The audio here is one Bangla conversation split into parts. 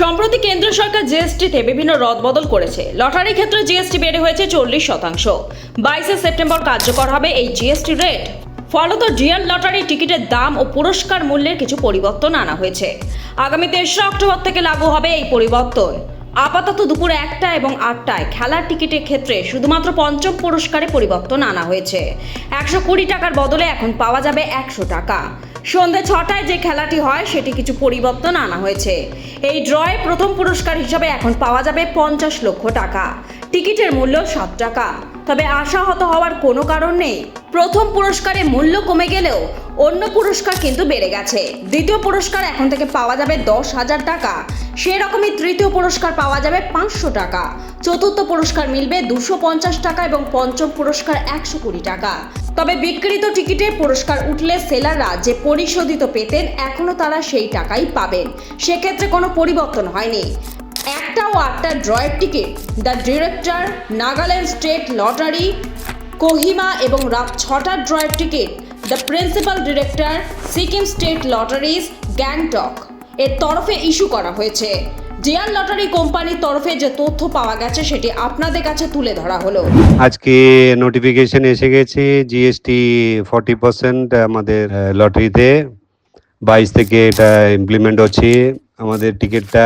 সম্প্রতি কেন্দ্র সরকার জিএসটিতে বিভিন্ন রদবদল করেছে। লটারির ক্ষেত্রে জিএসটি বেড়ে হয়েছে চল্লিশ শতাংশ। বাইশে সেপ্টেম্বর কার্যকর হবে এই জিএসটি রেট। ফলত রিয়াল লটারি টিকিটের দাম ও পুরস্কার মূল্যের কিছু পরিবর্তন আনা হয়েছে। আগামী তেসরা অক্টোবর থেকে লাগু হবে এই পরিবর্তন। আপাতত দুপুর একটা এবং আটটায় খেলার টিকিটের ক্ষেত্রে শুধুমাত্র পঞ্চম পুরস্কারে পরিবর্তন আনা হয়েছে। একশো কুড়ি টাকার বদলে এখন পাওয়া যাবে একশো টাকা। সন্ধ্যে ছটায় যে খেলাটি হয়, সেটি কিছু পরিবর্তন আনা হয়েছে। এই ড্রয়ে প্রথম পুরস্কার হিসাবে এখন পাওয়া যাবে পঞ্চাশ লক্ষ টাকা। টিকিটের মূল্য সাত টাকা। তবে আশাহত হওয়ার কোনো কারণ নেই। প্রথম পুরস্কারে মূল্য কমে গেলেও অন্য পুরস্কার কিন্তু বেড়ে গেছে। দ্বিতীয় পুরস্কার এখন থেকে পাওয়া যাবে দশ হাজার টাকা। সেরকমই তৃতীয় পুরস্কার পাওয়া যাবে পাঁচশো টাকা। চতুর্থ পুরস্কার মিলবে দুশো পঞ্চাশ টাকা এবং পঞ্চম পুরস্কার একশো কুড়ি টাকা। তবে বিক্রিত টিকিটে পুরস্কার উঠলে সেলাররা যে পরিশোধিত পেতেন এখনও তারা সেই টাকাই পাবেন। সেক্ষেত্রে কোনো পরিবর্তন হয়নি। একটা ও আটটা ড্রয়ের ticket, the director, Nagaland state lottery, Kohima এবং রাত ছটার ড্রয়ের ticket, the principal director, Sikkim state lotteries, Gangtok এর তরফে ইস্যু করা হয়েছে। ডিয়ার লটারি কোম্পানির তরফে যে তথ্য পাওয়া গেছে, সেটি আপনাদের কাছে তুলে ধরা হলো। আজকে নোটিফিকেশন এসে গেছে জিএসটি ফর্টি পার্সেন্ট আমাদের লটারিতে বাইশ থেকে এটা ইমপ্লিমেন্ট হচ্ছে। আমাদের টিকিটটা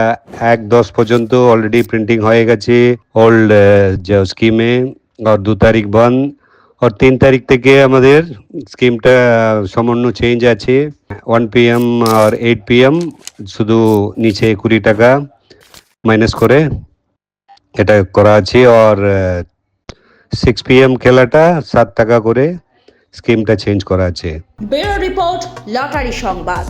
এক দশ পর্যন্ত অলরেডি প্রিন্টিং হয়ে গেছে ওল্ড যে স্কিমে আর দু তারিখ বন্ধ। আর তিন তারিখ থেকে আমাদের স্কিমটা সামান্য চেঞ্জ আছে। One P M eight P M M শুধু নিচে কুড়ি টাকা। মাইনাস করে এটা করা আছে আর সিক্স পি এম খেলাটা, সাত টাকা করে স্কিমটা চেঞ্জ করা আছে। ব্যুরো রিপোর্ট লটারি সংবাদ।